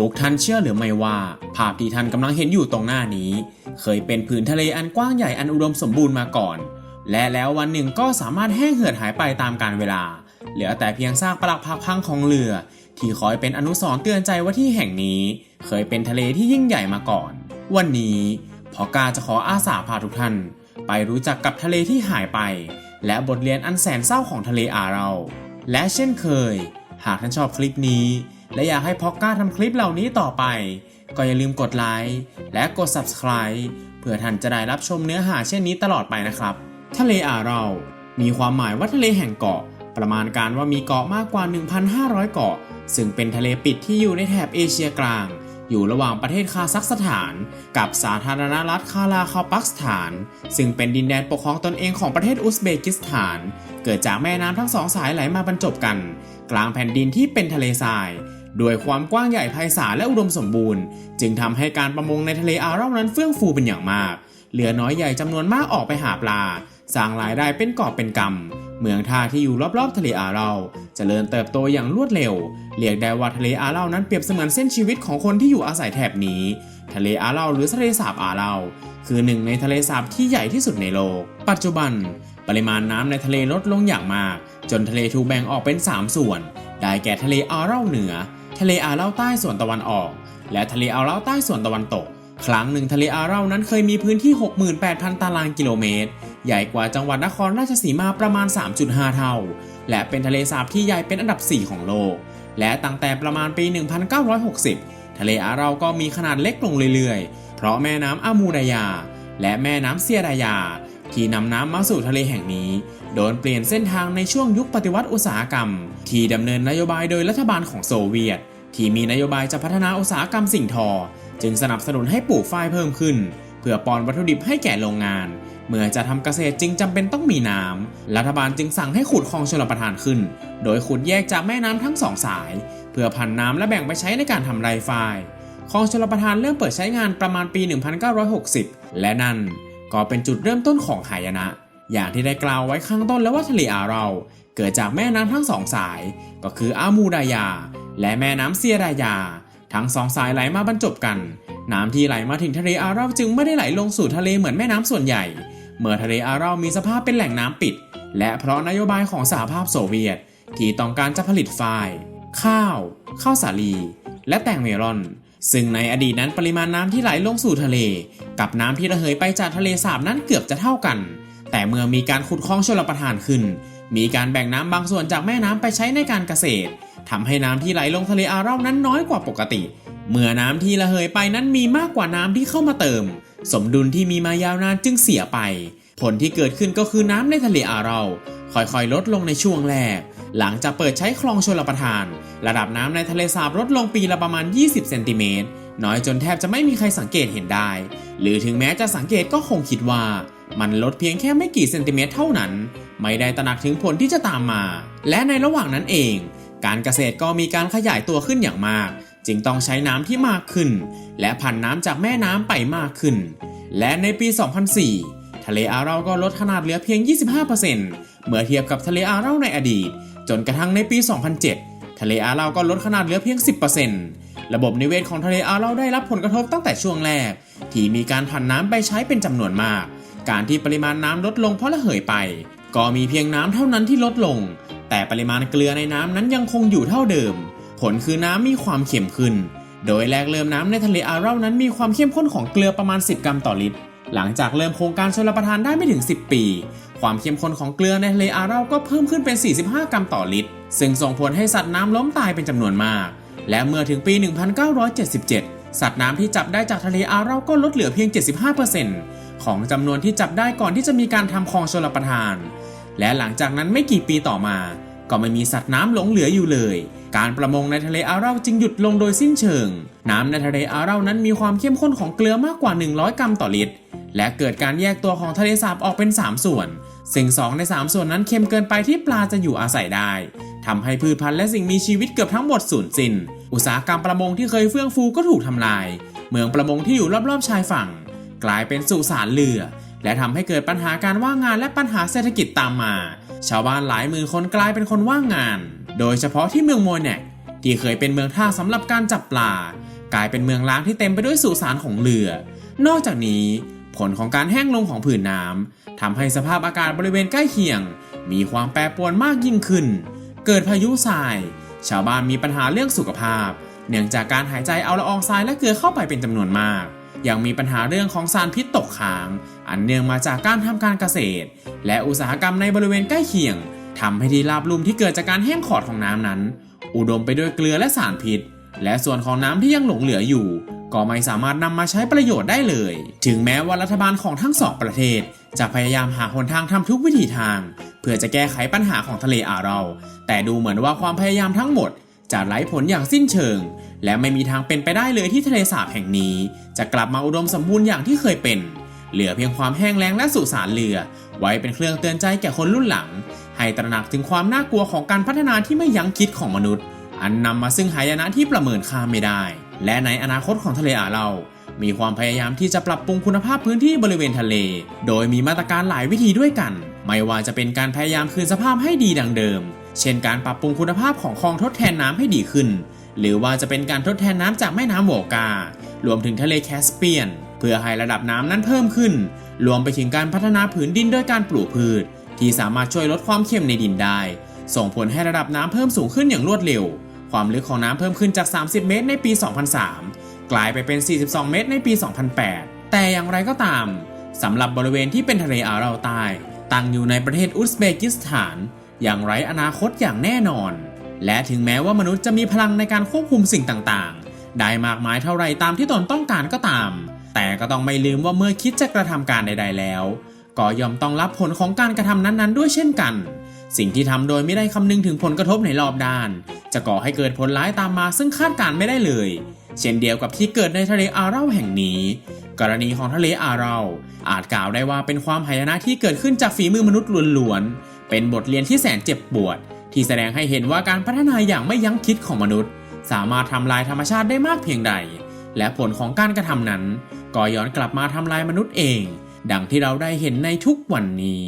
ทุกท่านเชื่อหรือไม่ว่า ภาพที่ท่านกำลังเห็นอยู่ตรงหน้านี้ เคยเป็นผืนทะเลอันกว้างใหญ่อันอุดมสมบูรณ์มาก่อน และแล้ววันหนึ่งก็สามารถแห้งเหือดหายไปตามกาลเวลา เหลือแต่เพียงซากปรักพักพังของเรือ ที่คอยเป็นอนุสรณ์เตือนใจว่าที่แห่งนี้ เคยเป็นทะเลที่ยิ่งใหญ่มาก่อน วันนี้พอกาจะขออาสาพาทุกท่าน ไปรู้จักกับทะเลที่หายไป และบทเรียนอันแสนเศร้าของทะเลอาเรา และเช่นเคย หากท่านชอบคลิปนี้ และอยากให้พอกก้าทำคลิปเหล่านี้ต่อไป ก็อย่าลืมกดไลค์และกด Subscribe เพื่อท่านจะได้รับชมเนื้อหาเช่นนี้ตลอดไปนะครับ ทะเลอาเรา มีความหมายว่าทะเลแห่งเกาะ ประมาณการว่ามีเกาะมากกว่า 1,500 เกาะ ซึ่งเป็นทะเลปิดที่อยู่ในแถบเอเชียกลาง อยู่ระหว่างประเทศคาซัคสถาน กับสาธารณรัฐคาราคาปักสถาน ซึ่งเป็นดินแดนปกครองตนเองของประเทศอุซเบกิสถาน เกิดจากแม่น้ำทั้งสองสายไหลมาบรรจบกัน กลางแผ่นดินที่เป็นทะเลทราย ด้วยความกว้างใหญ่ไพศาลและอุดมสมบูรณ์ จึงทำให้การประมงในทะเลอาเรานั้นเฟื่องฟูเป็นอย่างมาก เหลือน้อยใหญ่จำนวนมากออกไปหาปลา สร้างรายได้เป็นกอบเป็นกำเมืองท่าที่อยู่รอบๆ ทะเลอาเราจเจริญเติบโตอย่างรวดเร็ว เรียกได้ว่าทะเลอาเรานั้นเปรียบเสมือนเส้นชีวิตของคนที่อยู่อาศัยแถบนี้ ทะเลอาเราหรือทะเลสาบอาเราคือหนึ่งในทะเลสาบที่ใหญ่ที่สุดในโลก ปัจจุบัน ปริมาณน้ำในทะเลลดลงอย่างมาก จนทะเลถูกแบ่งออกเป็น 3 ส่วน ได้แก่ทะเลอาเราเหนือ ทะเลอาเราใต้ส่วนตะวันออก และทะเลอาเราใต้ส่วนตะวันตก ครั้งหนึ่งทะเลอาเรานั้นเคยมีพื้นที่ 68,000 ตารางกิโลเมตร ใหญ่กว่าจังหวัดนครราชสีมาประมาณ 3.5 เท่า และเป็นทะเลสาบที่ใหญ่เป็นอันดับ 4 ของโลก และตั้งแต่ประมาณปี 1960 ทะเลอาเราก็มีขนาดเล็กลงเรื่อยๆ เพราะแม่น้ำอามูดายา และแม่น้ำเซียดายา ที่นำน้ำมาสู่ทะเลแห่งนี้โดนเปลี่ยนเส้นทางในช่วงยุคปฏิวัติอุตสาหกรรม ที่ดำเนินนโยบายโดยรัฐบาลของโซเวียต ที่มีนโยบายจะพัฒนาอุตสาหกรรมสิ่งทอ จึงสนับสนุนให้ปลูกฝ้ายเพิ่มขึ้น เพื่อปอนวัตถุดิบให้แก่โรงงาน เมื่อจะทำเกษตรจึงจำเป็นต้องมีน้ำรัฐบาลจึงสั่งให้ขุดคลองชลประทานขึ้น โดยขุดแยกจากแม่น้ำทั้งสองสาย เพื่อพันน้ำและแบ่งไปใช้ในการทำไรฝ้ายคลองชลประทานเริ่มเปิดใช้งานประมาณปี 1960 และนั่นก็เป็นจุดเริ่มต้นของหายนะ อย่างที่ได้กล่าวไว้ข้างต้นแล้วว่าทะเลอาเรา เกิดจากแม่น้ำทั้งสองสาย ก็คืออามูดายา และแม่น้ำเซียดายา ทั้งสองสายไหลมาบรรจบกัน น้ำที่ไหลมาถึงทะเลอาราจึงไม่ได้ไหลลงสู่ทะเลเหมือนแม่น้ำส่วนใหญ่ เมื่อทะเลอารามีสภาพเป็นแหล่งน้ำปิด และเพราะนโยบายของสหภาพโซเวียต ที่ต้องการจะผลิตฝ้ายข้าว ข้าวสาลี และแตงเมลอน ซึ่งในอดีตนั้นปริมาณน้ำที่ไหลลงสู่ทะเล กับน้ำที่ระเหยไปจากทะเลสาบนั้นเกือบจะเท่ากัน แต่เมื่อมีการขุดคลองชลประทานขึ้น มีการแบ่งน้ำบางส่วนจากแม่น้ำไปใช้ในการเกษตร ทำให้น้ำที่ไหลลงทะเลอาเรานั้นน้อยกว่าปกติ เมื่อน้ำที่ระเหยไปนั้นมีมากกว่าน้ำที่เข้ามาเติม สมดุลที่มีมายาวนานจึงเสียไป ผลที่เกิดขึ้นก็คือน้ำในทะเลอาเราค่อยๆ ลดลงในช่วงแรก หลังจากเปิดใช้คลองชลประทาน ระดับน้ำในทะเลสาบลดลงปีละประมาณ 20 เซนติเมตร น้อยจนแทบจะไม่มีใครสังเกตเห็นได้ หรือถึงแม้จะสังเกตก็คงคิดว่า มันลดเพียงแค่ไม่กี่เซนติเมตรเท่านั้น ไม่ได้ตระหนักถึงผลที่จะตามมา และในระหว่างนั้นเอง การเกษตรก็มีการขยายตัวขึ้นอย่างมาก จึงต้องใช้น้ำที่มากขึ้น และผันน้ำจากแม่น้ำไปมากขึ้น และในปี 2004 ทะเลอาเราก็ลดขนาดเหลือเพียง 25%เมื่อเทียบกับทะเลอาเราในอดีต จนกระทั่งในปี 2007 ทะเลอาเราก็ลดขนาดเหลือเพียง 10%ระบบนิเวศของทะเลอาเราได้รับผลกระทบตั้งแต่ช่วงแรก ที่มีการผันน้ำไปใช้เป็นจำนวนมาก การที่ปริมาณน้ำลดลงเพราะระเหยไป ก็มีเพียงน้ำเท่านั้นที่ลดลง แต่ปริมาณเกลือในน้ำนั้นยังคงอยู่เท่าเดิม ผลคือน้ำมีความเค็มขึ้น โดยแรกเริ่มน้ำในทะเลอารานั้นมีความเข้มข้นของเกลือประมาณ 10 กรัมต่อลิตร หลังจากเริ่มโครงการชลประทานได้ไม่ถึง 10 ปี ความเข้มข้นของเกลือในทะเลอาราก็เพิ่มขึ้นเป็น 45 กรัมต่อลิตร ซึ่งส่งผลให้สัตว์น้ำล้มตายเป็นจำนวนมาก และเมื่อถึงปี 1977 สัตว์น้ำที่จับได้จากทะเลอาราก็ลดเหลือเพียง 75%ของจำนวนที่จับได้ก่อนที่จะมีการทำคลองชลประทาน และหลังจากนั้นไม่กี่ปีต่อมา ก็ไม่มีสัตว์น้ำหลงเหลืออยู่เลย การประมงในทะเลอาราจึงหยุดลงโดยสิ้นเชิง น้ำในทะเลอารานั้นมีความเข้มข้นของเกลือมากกว่า 100 กรัมต่อลิตร และเกิดการแยกตัวของทะเลสาบออกเป็น 3 ส่วนสิ่งสองใน 3 ส่วนนั้นเค็มเกินไปที่ปลาจะอยู่อาศัยได้ทำให้พืชพันธุ์และสิ่งมีชีวิตเกือบทั้งหมดสูญสิ้น อุตสาหกรรมประมงที่เคยเฟื่องฟูก็ถูกทำลาย เมืองประมงที่อยู่รอบๆชายฝั่ง กลายเป็นสุสานเรือ และทำให้เกิดปัญหาการว่างงานและปัญหาเศรษฐกิจตามมา ชาวบ้านหลายหมื่นคนกลายเป็นคนว่างงาน โดยเฉพาะที่เมืองโมแนกที่เคยเป็นเมืองท่าสำหรับการจับปลา กลายเป็นเมืองล้างที่เต็มไปด้วยสุสานของเรือ นอกจากนี้ ผลของการแห้งลงของผืนน้ำทำให้สภาพอากาศบริเวณใกล้เคียง มีความแปรปรวนมากยิ่งขึ้น เกิดพายุทราย ชาวบ้านมีปัญหาเรื่องสุขภาพ เนื่องจากการหายใจเอาละอองทรายและเกลือเข้าไปเป็นจำนวนมาก ยังมีปัญหาเรื่องของสารพิษตกค้าง อันเนื่องมาจากการทำการเกษตร และอุตสาหกรรมในบริเวณใกล้เคียงทำให้ที่ราบลุ่มที่เกิดจากการแห้งขอดของน้ำนั้น อุดมไปด้วยเกลือและสารพิษ และส่วนของน้ำที่ยังหลงเหลืออยู่ ก็ไม่สามารถนำมาใช้ประโยชน์ได้เลย ถึงแม้ว่ารัฐบาลของทั้งสองประเทศ จะพยายามหาหนทางทำทุกวิถีทาง เพื่อจะแก้ไขปัญหาของทะเลอ่าวเรา แต่ดูเหมือนว่าความพยายามทั้งหมด จะไร้ผลอย่างสิ้นเชิง และไม่มีทางเป็นไปได้เลยที่ทะเลสาบแห่งนี้ จะกลับมาอุดมสมบูรณ์อย่างที่เคยเป็น เหลือเพียงความแห้งแล้งและสุสานเรือ ไว้เป็นเครื่องเตือนใจแก่คนรุ่นหลัง ให้ตระหนักถึงความน่ากลัวของการพัฒนาที่ไม่ยั้งคิดของมนุษย์ อันนำมาซึ่งหายนะที่ประเมินค่าไม่ได้ และในอนาคตของทะเลอ่าวเรา มีความพยายามที่จะปรับปรุงคุณภาพพื้นที่บริเวณทะเล โดยมีมาตรการหลายวิธีด้วยกัน ไม่ว่าจะเป็นการพยายามคืนสภาพให้ดีดังเดิม เช่นการปรับปรุงคุณภาพของคลองทดแทนน้ำให้ดีขึ้น หรือว่าจะเป็นการทดแทนน้ำจากแม่น้ำโวกา รวมถึงทะเลแคสเปียน เพื่อให้ระดับน้ำนั้นเพิ่มขึ้น รวมไปถึงการพัฒนาผืนดินด้วยการปลูกพืช ที่สามารถช่วยลดความเค็มในดินได้ ส่งผลให้ระดับน้ำเพิ่มสูงขึ้นอย่างรวดเร็ว ความลึกของน้ำเพิ่มขึ้นจาก 30 เมตรในปี 2003 กลายไปเป็น 42 เมตรในปี 2008 แต่อย่างไรก็ตามสำหรับบริเวณที่เป็นทะเลอาเราใต้ตั้งอยู่ในประเทศอุซเบกิสถาน อย่างไร้อนาคตอย่างแน่นอน และถึงแม้ว่ามนุษย์จะมีพลังในการควบคุมสิ่งต่างๆ ได้มากมายเท่าไรตามที่ตนต้องการก็ตาม แต่ก็ต้องไม่ลืมว่าเมื่อคิดจะกระทำการใด ๆ แล้ว ก็ยอมต้องรับผลของการกระทำนั้นๆ ด้วยเช่นกัน สิ่งที่ทำโดยไม่ได้คำนึงถึงผลกระทบในรอบด้าน จะก่อให้เกิดผลร้ายตามมาซึ่งคาดการณ์ไม่ได้เลย เช่นเดียวกับที่เกิดในทะเลอาราแห่งนี้ กรณีของทะเลอาราอาจกล่าวได้ว่าเป็นความหายนะที่เกิดขึ้นจากฝีมือมนุษย์ล้วนๆ เป็นบทเรียนที่แสนเจ็บปวด ที่แสดงให้เห็นว่าการพัฒนาอย่างไม่ยั้งคิดของมนุษย์ สามารถทำลายธรรมชาติได้มากเพียงใด และผลของการกระทำนั้น ก็ย้อนกลับมาทำลายมนุษย์เอง ดังที่เราได้เห็นในทุกวันนี้